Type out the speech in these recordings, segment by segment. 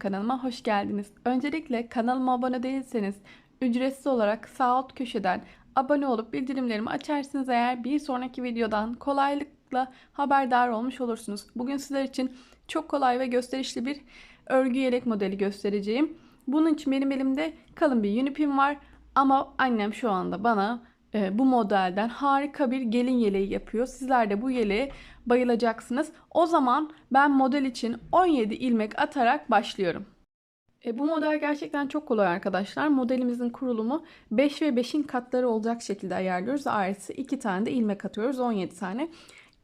kanalıma hoş geldiniz. Öncelikle kanalıma abone değilseniz ücretsiz olarak sağ alt köşeden abone olup bildirimlerimi açarsınız eğer bir sonraki videodan kolaylıkla haberdar olmuş olursunuz. Bugün sizler için çok kolay ve gösterişli bir örgü yelek modeli göstereceğim. Bunun için benim elimde kalın bir yünipim var ama annem şu anda bana e, bu modelden harika bir gelin yeleği yapıyor. Sizler de bu yeleğe bayılacaksınız. O zaman ben model için 17 ilmek atarak başlıyorum. E, bu model gerçekten çok kolay arkadaşlar. Modelimizin kurulumu 5 ve 5'in katları olacak şekilde ayarlıyoruz. Artı 2 tane de ilmek atıyoruz. 17 tane.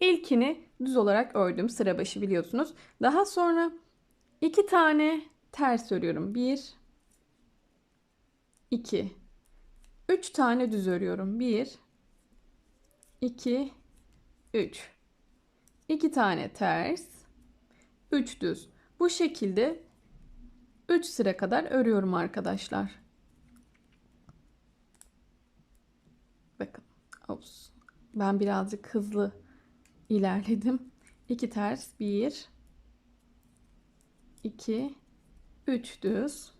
İlkini düz olarak ördüm. Sıra başı biliyorsunuz. Daha sonra 2 tane ters örüyorum. 1 2 3 tane düz örüyorum. 1 2 3 2 tane ters 3 düz. Bu şekilde 3 sıra kadar örüyorum arkadaşlar. Bakın. Ops. Ben birazcık hızlı ilerledim. 2 ters 1 2 3 düz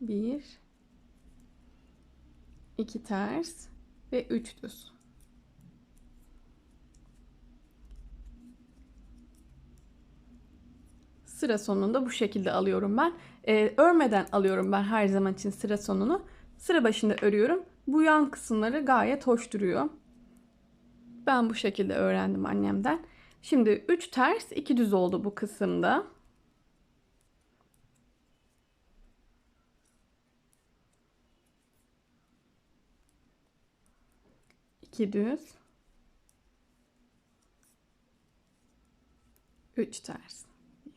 1 2 ters ve 3 düz. Sıra sonunda bu şekilde alıyorum ben. Ee, örmeden alıyorum ben her zaman için sıra sonunu. Sıra başında örüyorum. Bu yan kısımları gayet hoş duruyor. Ben bu şekilde öğrendim annemden. Şimdi 3 ters 2 düz oldu bu kısımda. İki düz. Üç ters. Bir.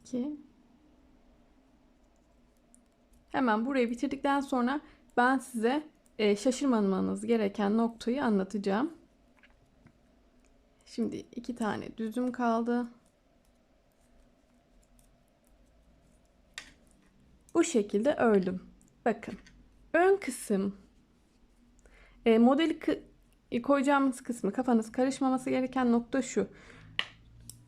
İki. Hemen burayı bitirdikten sonra ben size e, şaşırmamanız gereken noktayı anlatacağım. Şimdi iki tane düzüm kaldı. Bu şekilde ördüm. Bakın. Ön kısım e, modeli koyacağımız kısmı kafanız karışmaması gereken nokta şu.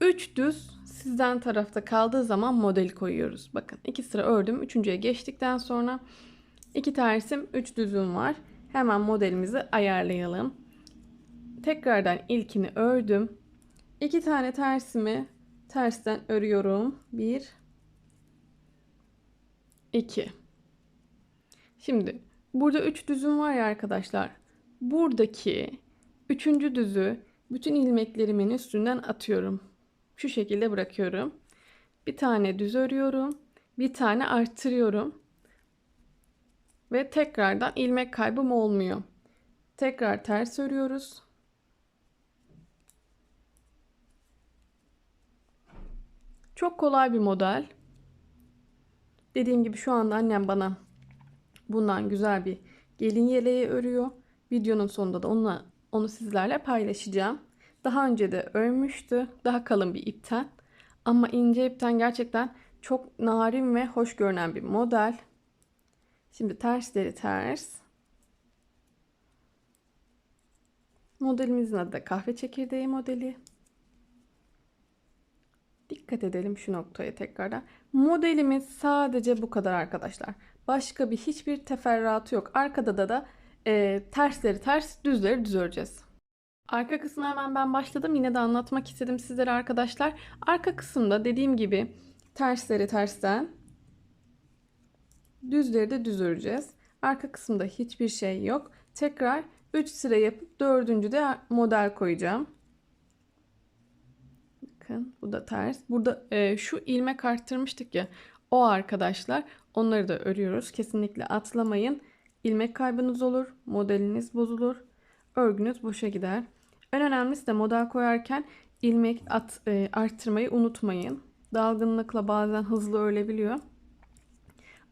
3 düz sizden tarafta kaldığı zaman modeli koyuyoruz. Bakın iki sıra ördüm. Üçüncüye geçtikten sonra iki tersim 3 düzüm var. Hemen modelimizi ayarlayalım. Tekrardan ilkini ördüm. İki tane tersimi tersten örüyorum. Bir 2. Şimdi burada 3 düzüm var ya arkadaşlar. Buradaki 3. düzü bütün ilmeklerimin üstünden atıyorum. Şu şekilde bırakıyorum. Bir tane düz örüyorum. Bir tane arttırıyorum. Ve tekrardan ilmek kaybım olmuyor. Tekrar ters örüyoruz. Çok kolay bir model. Dediğim gibi şu anda annem bana bundan güzel bir gelin yeleği örüyor. Videonun sonunda da onunla, onu sizlerle paylaşacağım. Daha önce de örmüştü. Daha kalın bir ipten. Ama ince ipten gerçekten çok narin ve hoş görünen bir model. Şimdi tersleri ters. Modelimizin adı da kahve çekirdeği modeli. Dikkat edelim şu noktaya tekrardan. Modelimiz sadece bu kadar arkadaşlar. Başka bir hiçbir teferruatı yok. Arkada da da e, tersleri ters, düzleri düz öreceğiz. Arka kısmına hemen ben başladım. Yine de anlatmak istedim sizlere arkadaşlar. Arka kısımda dediğim gibi tersleri tersten, düzleri de düz öreceğiz. Arka kısımda hiçbir şey yok. Tekrar 3 sıra yapıp dördüncü de model koyacağım. Bakın bu da ters. Burada e, şu ilmek arttırmıştık ya. O arkadaşlar onları da örüyoruz. Kesinlikle atlamayın. İlmek kaybınız olur. Modeliniz bozulur. Örgünüz boşa gider. En önemlisi de model koyarken ilmek at, e, arttırmayı unutmayın. Dalgınlıkla bazen hızlı ölebiliyor.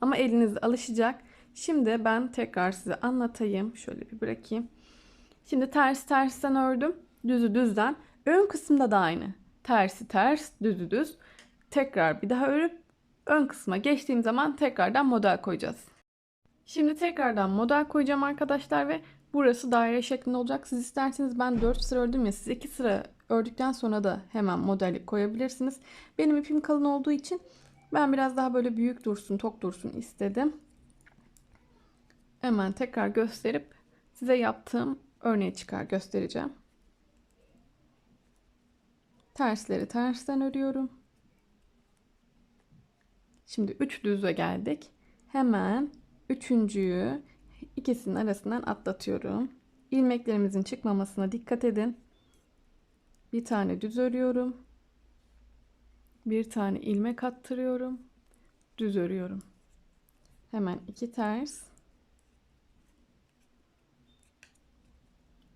Ama eliniz alışacak. Şimdi ben tekrar size anlatayım. Şöyle bir bırakayım. Şimdi ters tersten ördüm. Düzü düzden. Ön kısımda da aynı tersi ters, düzü düz. Tekrar bir daha örüp ön kısma geçtiğim zaman tekrardan model koyacağız. Şimdi tekrardan model koyacağım arkadaşlar ve burası daire şeklinde olacak. Siz isterseniz ben 4 sıra ördüm ya siz 2 sıra ördükten sonra da hemen modeli koyabilirsiniz. Benim ipim kalın olduğu için ben biraz daha böyle büyük dursun, tok dursun istedim. Hemen tekrar gösterip size yaptığım örneği çıkar göstereceğim. Tersleri tersten örüyorum. Şimdi 3 düze geldik. Hemen üçüncüyü ikisinin arasından atlatıyorum. İlmeklerimizin çıkmamasına dikkat edin. Bir tane düz örüyorum. Bir tane ilmek attırıyorum. Düz örüyorum. Hemen iki ters.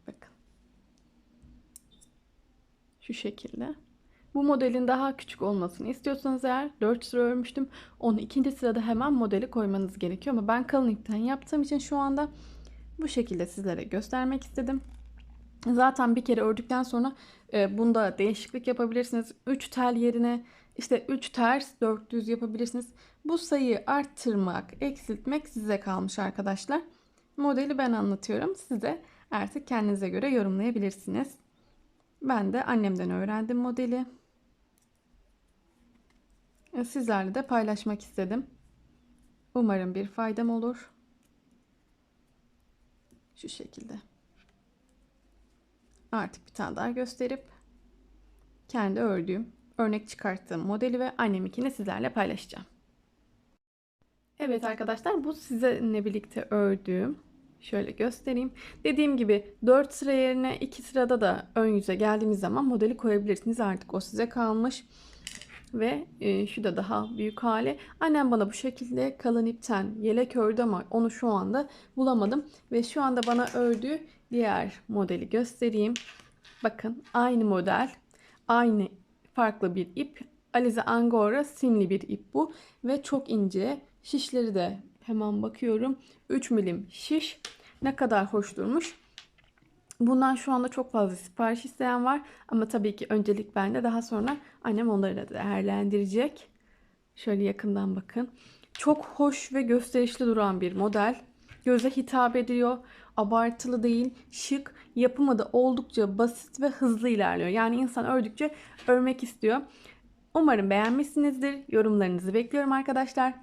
Bakın. Şu şekilde. Bu modelin daha küçük olmasını istiyorsanız eğer 4 sıra örmüştüm. Onu ikinci sırada hemen modeli koymanız gerekiyor. Ama ben kalın ipten yaptığım için şu anda bu şekilde sizlere göstermek istedim. Zaten bir kere ördükten sonra e, bunda değişiklik yapabilirsiniz. 3 tel yerine işte 3 ters 4 düz yapabilirsiniz. Bu sayıyı arttırmak, eksiltmek size kalmış arkadaşlar. Modeli ben anlatıyorum. Size artık kendinize göre yorumlayabilirsiniz. Ben de annemden öğrendim modeli. E, Sizlerle de paylaşmak istedim. Umarım bir faydam olur. Şu şekilde. Artık bir tane daha gösterip kendi ördüğüm, örnek çıkarttığım modeli ve anneminkini sizlerle paylaşacağım. Evet arkadaşlar bu sizinle birlikte ördüğüm Şöyle göstereyim. Dediğim gibi 4 sıra yerine 2 sırada da ön yüze geldiğimiz zaman modeli koyabilirsiniz. Artık o size kalmış. Ve e, şu da daha büyük hali. Annem bana bu şekilde kalın ipten yelek ördü ama onu şu anda bulamadım. Ve şu anda bana ördüğü diğer modeli göstereyim. Bakın aynı model. Aynı farklı bir ip. Alize Angora simli bir ip bu. Ve çok ince. Şişleri de hemen bakıyorum. 3 milim şiş. Ne kadar hoş durmuş. Bundan şu anda çok fazla sipariş isteyen var. Ama tabii ki öncelik bende. Daha sonra annem onları da değerlendirecek. Şöyle yakından bakın. Çok hoş ve gösterişli duran bir model. Göze hitap ediyor. Abartılı değil, şık. Yapımı da oldukça basit ve hızlı ilerliyor. Yani insan ördükçe örmek istiyor. Umarım beğenmişsinizdir. Yorumlarınızı bekliyorum arkadaşlar.